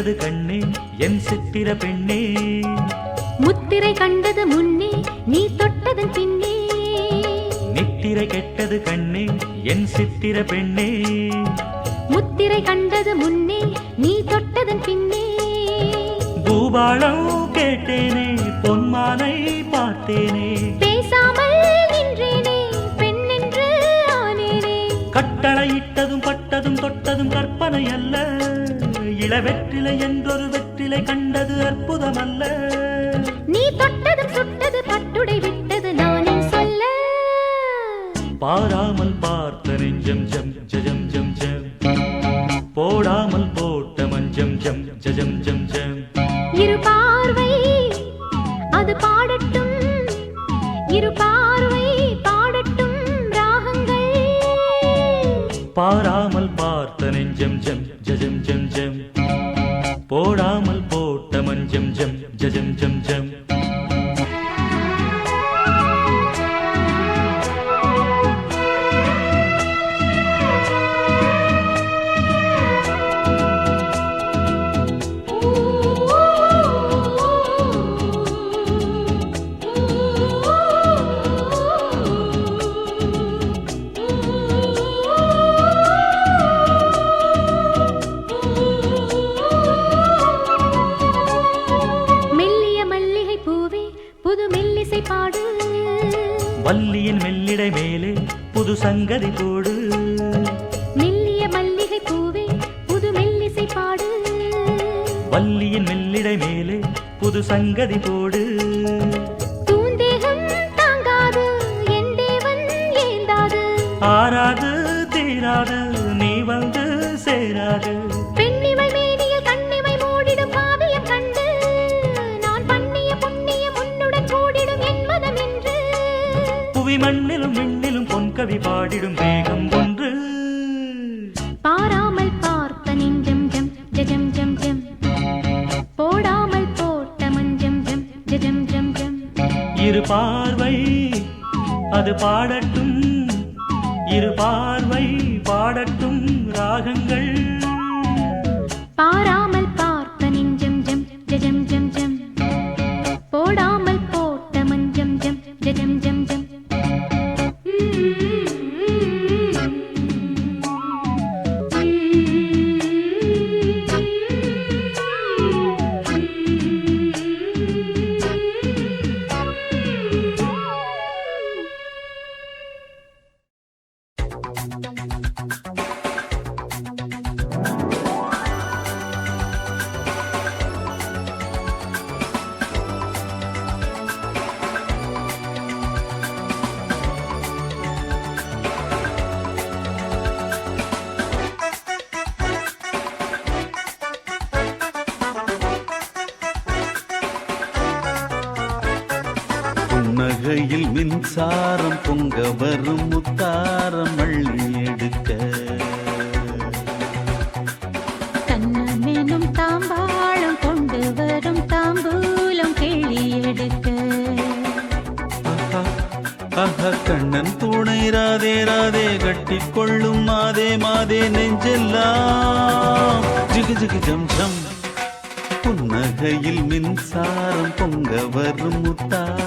கெட்டது கண்ணே என் சித்திர பெண்ணே. முத்திரை கண்டது முன்னே நீ தொட்டதன் பின்னே. நித்திரை கெட்டது கண்ணே என் சித்திர பெண்ணே. முத்திரை கண்டது முன்னே நீ தொட்டதன் பின்னே. பூபாளம் கேட்டேனே பொன்மானை பார்த்தேனே. இளவெற்றிலை என்றொரு வெற்றிலை கண்டது அற்புதமல்ல. நீ தொட்டதும் சுட்டது பட்டுடை விட்டது நானே சொல்ல. பாராமல் பார்த்த அது பாடட்டும். இரு பார்வை புன்னகையில் மின்சாரம் பொங்க வரும் முத்தாரம் அள்ளி எடுக்க. கண்ணமெனும் தாம்பாளம் கொண்டு வரும் தாம்பூலம் கிளி எடுக்க. ஆஹா கண்ணன் துணை ராதே ராதே கட்டிக் கொள்ளும் மாதே மாதே நெஞ்செல்லாம். ஜிகு ஜிகு ஜம் ஜம். புன்னகையில் மின்சாரம் பொங்க வரும் முத்தாரம்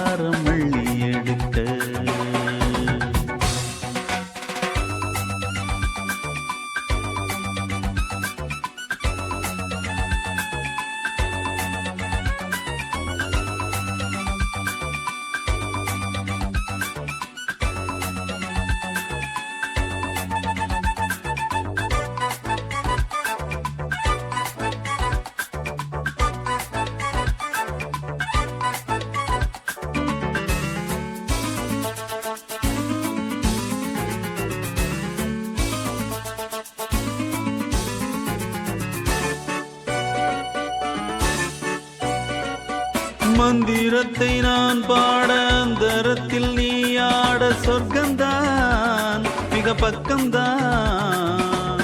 மந்திரத்தை நான் பாட அந்தரத்தில் நீ ஆட சொர்க்கம்தான் மிக பக்கம்தான்.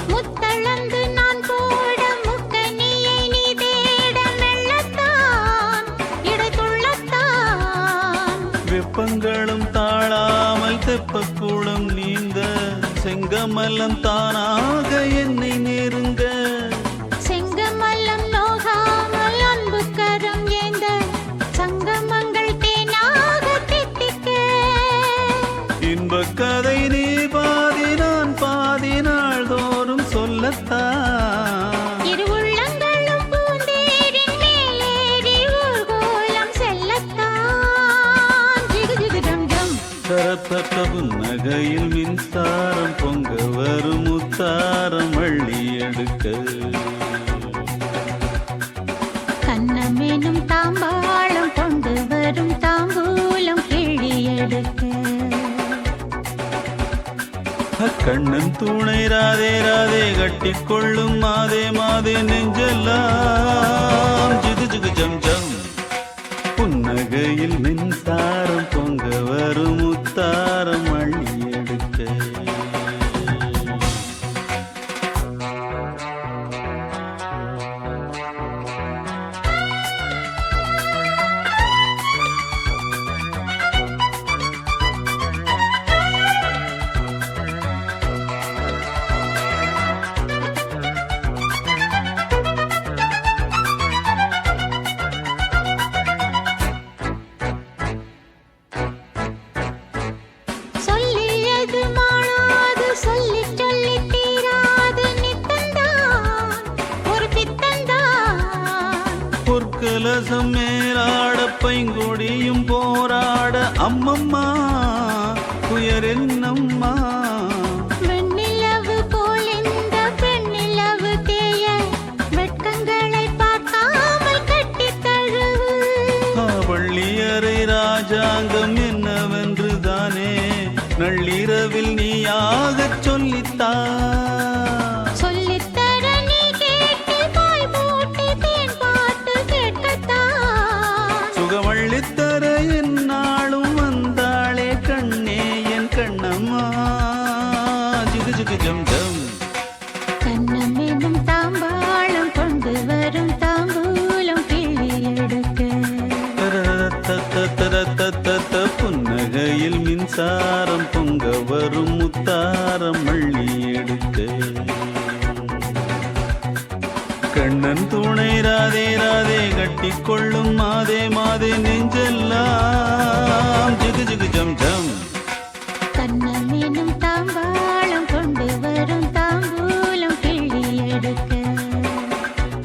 வெப்பங்களும் தாழாமல் தெப்பக்கூடம் நீந்த செங்கமலம் தா தாரம் ராஜாங்கம் என்னவென்று தானே நள்ளிரவில் நீயாக சொல்லித்தான்.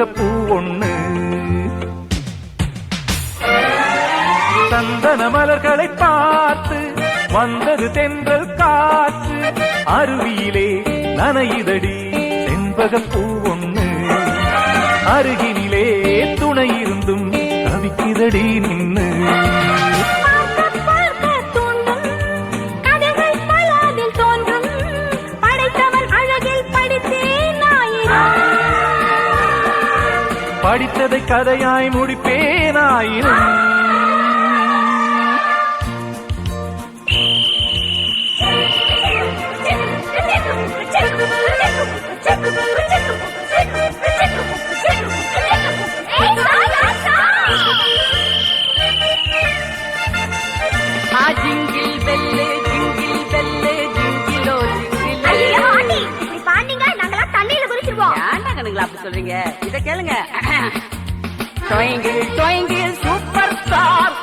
உலகப்பூ ஒண்ணு. சந்தன மலர்களை பார்த்து வந்தது தென்றல் காற்று. அருவியிலே நனையுதடி செண்பகப்பூ ஒண்ணு. அருகினிலே துணை இருந்தும் தவிக்குதடி நின்று படித்ததை கதையாய் முடிப்பேனாயினும் இத கேளுங்க. Twinkle twinkle super star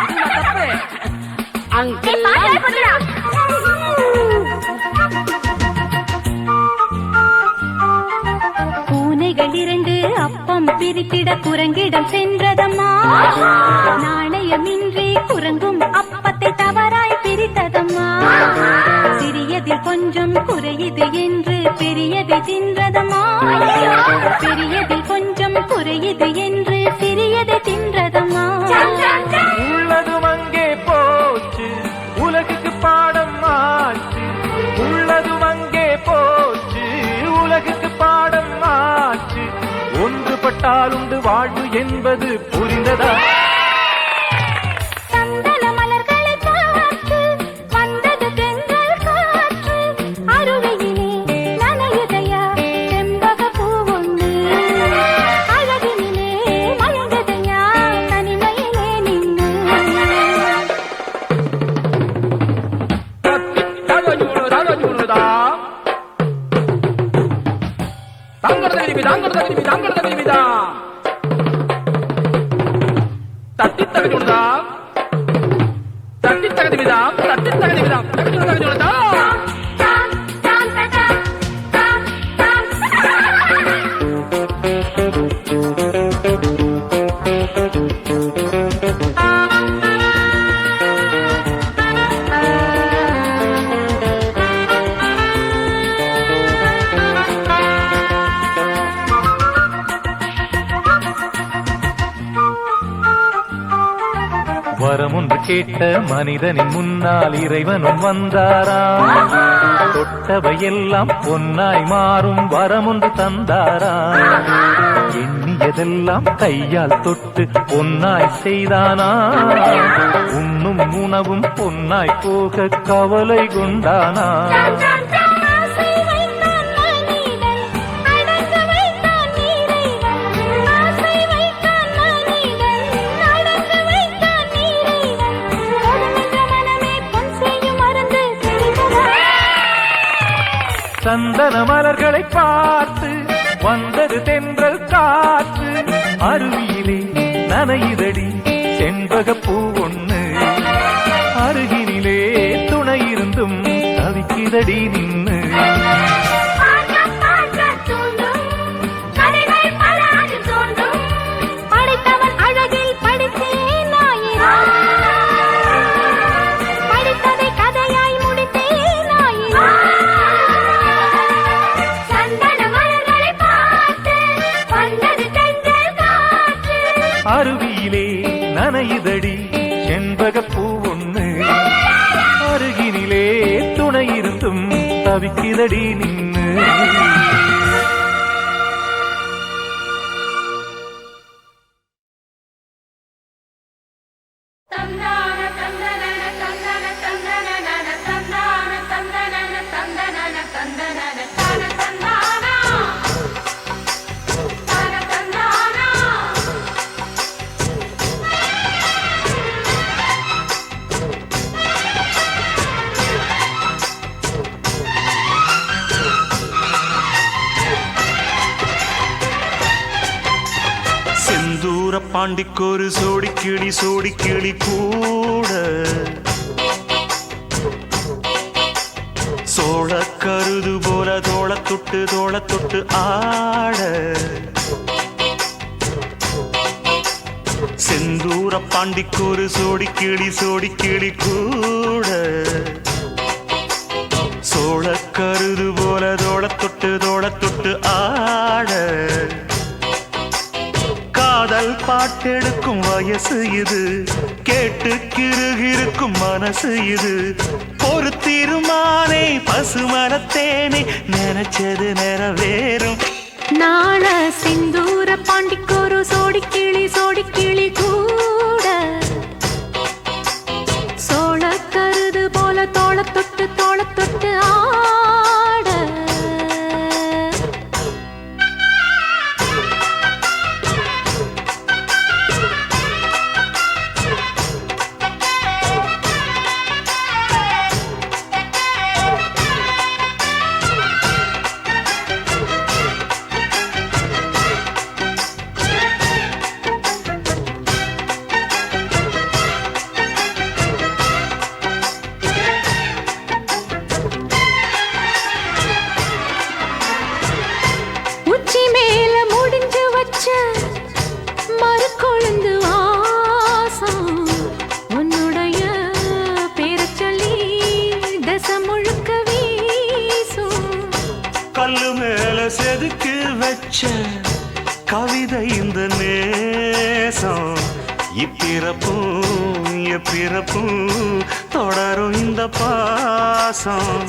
little தப்பு? அங்கிள். பூனைகள் இரண்டு அப்பம் பிரித்திட குரங்கிடம் சென்றதம்மா. நாணயமின்றி குரங்கும் அப்பத்தை தவறாய் பிரித்ததம்மா. சிறியதில் கொஞ்சம் குறையுது என்று பெரியதை தின்றதமா? பெரியதில் கொஞ்சம் குறையுது என்று சிறியதை தின்றதமா? உள்ளதும் அங்கே போச்சு உலகுக்கு பாடம் மாற்று. உள்ளதும் அங்கே போச்சு உலகுக்கு பாடம் மாற்று. ஒன்றுபட்டால் உண்டு வாழ்வு என்பது புரிந்ததா? வரம் ஒன்று கேட்ட மனிதனின் முன்னால் இறைவனும் வந்தாராம். தொட்டவையெல்லாம் பொன்னாய் மாறும் வரம் ஒன்று தந்தாராம். எண்ணியதெல்லாம் கையால் தொட்டு பொன்னாய் செய்தானா உண்ணும் உணவும் பொன்னாய் போக கவலை கொண்டானா சந்தன மலர்களை பார்த்து வந்தது தென்றல் காற்று. அருவியிலே நனையுதடி செண்பக பூ ஒண்ணு. அருகினிலே துணை இருந்தும் தவிக்குதடி நின்னு தவிக்குதடி நின்னு பாண்டிக்கொரு சோடி கிளி சோடி கிளி கூட. சோழ கருது போல தோள தொட்டு தோள தொட்டு ஆட. செந்தூர பாண்டிக்கொரு சோடி கிளி சோடி கிளி கூட. சோழ கருது போல தோள தொட்டு தோள தொட்டு ஆட. காதல் பாட்டெடுக்கும் வயசு இது. கேட்டு கிருகிருக்கும் மனசு இது. ஒரு தீர்மானே பசுமரத்தேனே நினைச்சது நிறைவேறும். நாள சிந்தூர பாண்டிக்கோரு சோடி கிளி சோடி நினைச்ச கவிதை இந்த நேசம். இப்பிறப்பும் எப்பிறப்பும் தொடரும் இந்த பாசம்.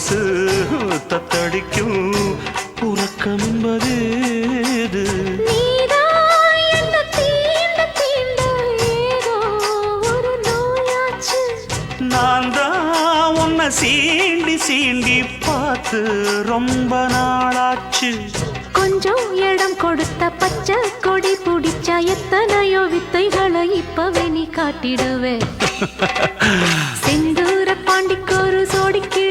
மனசு தத்தடிக்கும் உறக்கம் என்பது ஒரு நான் தான் உன்னை சீண்டி சீண்டி பார்த்து ரொம்ப நாளாச்சு. கொஞ்சம் இடம் கொடுத்த பச்சை கொடி பிடிச்சா எத்தனையோ வித்தைகளை இப்பவே நீ காட்டிடுவே. செந்தூர பாண்டிக்கோரு சோடி கிளி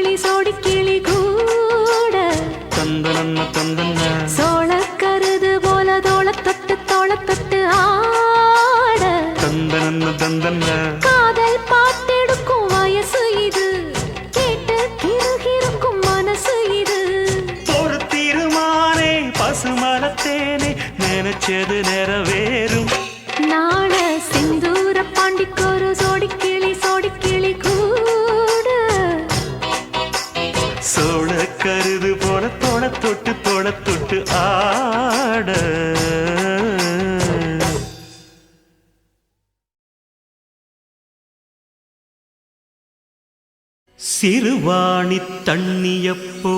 நினைச்சது நிறைவேறும். நாள செந்தூர பாண்டிக்கோரு சோடி கிளி சோடி கிளி கூட. சோழ கருது போல தொட தொட்டு தொட தொட்டு ஆட. சிறுவாணி தண்ணியப்போல்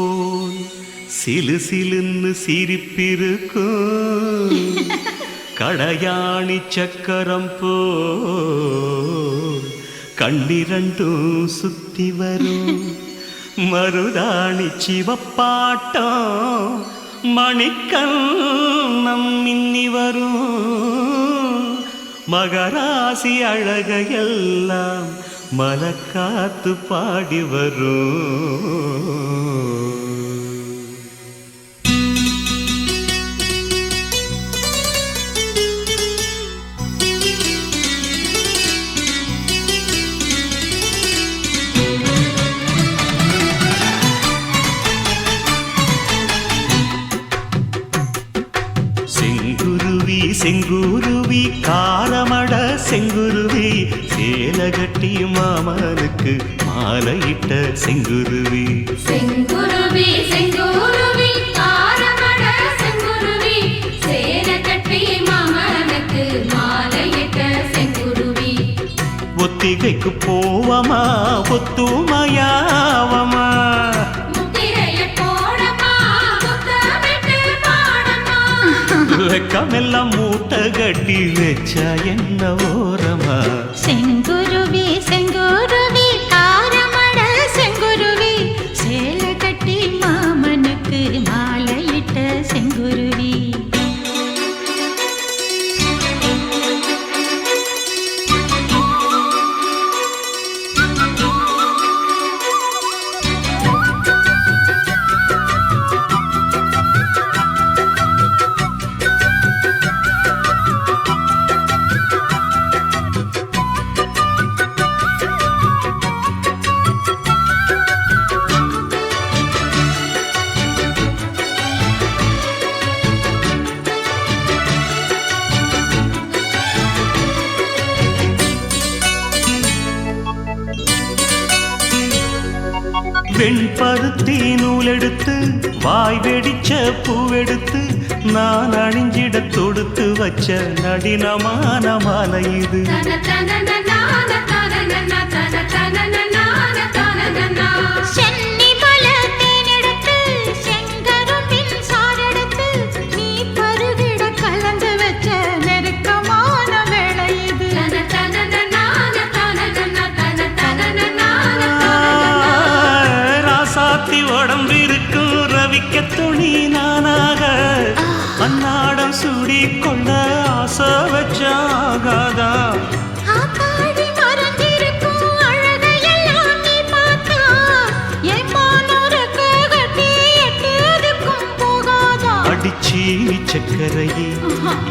சிலு சிலுன்னு சிரிப்பிருக்கும் கடையாணி சக்கரம் போ. கண்ணிரண்டும் சுத்தி வரும். மருதாணி சிவப்பாட்டம். மணிக்கண்ணம் மின்னி வரும். மகராசி அழகையெல்லாம் மலக்காத்து பாடி வரும். மாலையிட்ட செங்குருவி. செங்குருவி செங்குருவி காரமட செங்குருவி. சேர கட்டி மாமனுக்கு மாலையிட்ட செங்குருவி. ஒத்திகைக்கு போவமா ஒத்துமையாவமா? வெக்கமெல்லாம் மூட்டை கட்டி வச்சா என்ன ஓரமா? செங்குருவி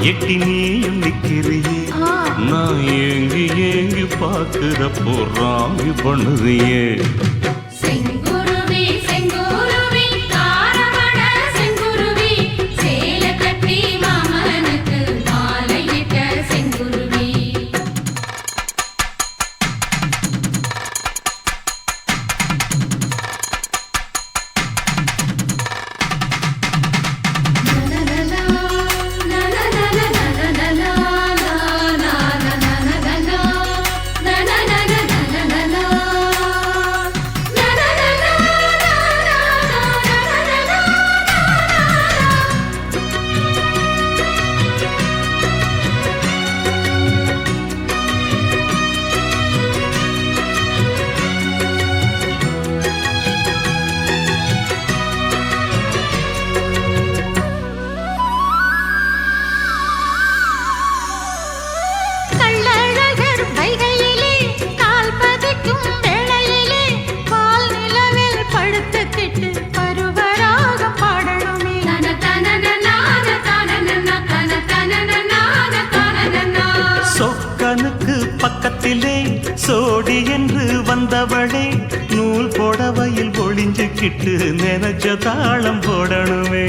எட்டி நீயும் நிக்கிறியே. நான் ஏங்கி ஏங்கி பார்க்குறப்போ ராமி பண்ணுறியே. சோடி என்று வந்தவளே நூல் புடவையில் ஒளிஞ்சுக்கிட்டு நினைச்ச தாளம் போடணுமே.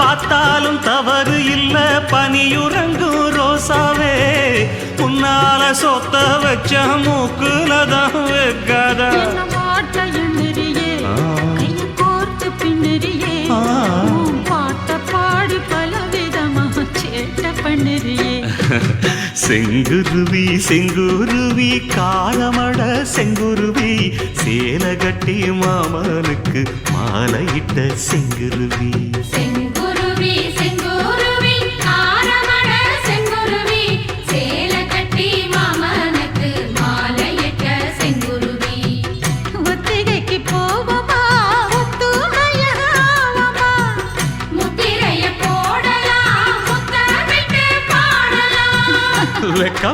பார்த்தாலும் தவறு இல்ல பனியுரன் முன்னால சொத்த வச்ச மூக்குல தான் வைக்காத. செங்குருவி செங்குருவி காலமட செங்குருவி சேலை கட்டி மாமனுக்கு மாலையிட்ட செங்குருவி. செங்கு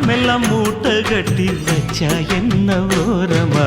மெல்ல மூட்டை கட்டி வச்சா என்ன ஓரமா?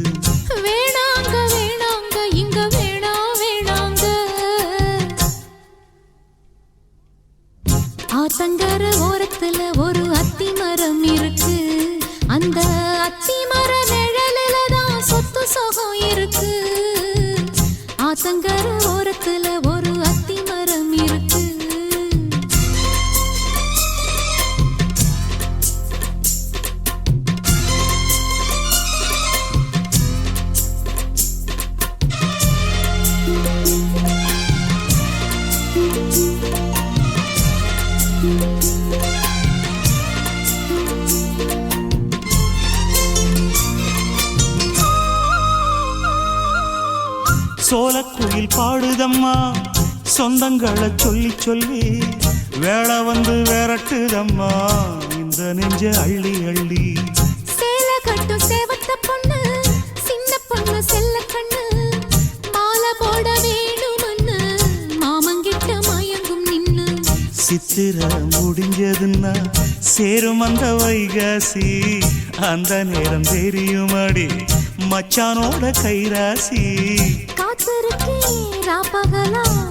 சொந்தங்களை சொல்லி சொல்லி வேலை வந்து விரட்டுதம்மா. இந்த நெஞ்ச அள்ளி அள்ளி. சேலை கட்டும் சேவத்த பொண்ணு சின்ன பொண்ணு செல்ல கண்ணு. மாலை போட வேணுமன்னு மாமங்கிட்ட மயங்கும் நின்னு. சித்திர முடிஞ்சதுன்னா சேரும் அந்த வைகாசி. அந்த நேரம் தெரியுமாடி மச்சானோட கைராசி. காத்திருக்கே ராப்பகலா.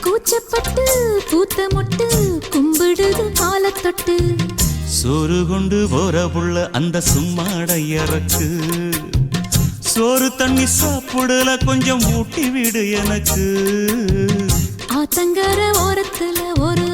கூச்சப்பட்டு பூத்த மொட்டு கும்பிடுது மாலை தொட்டு சோறு கொண்டு போற புள்ள அந்த சும்மாடையறக்கு. சோறு தண்ணி சாப்பிடல கொஞ்சம் ஊட்டி விடு எனக்கு. ஆத்தங்கர ஓரத்துல ஒரு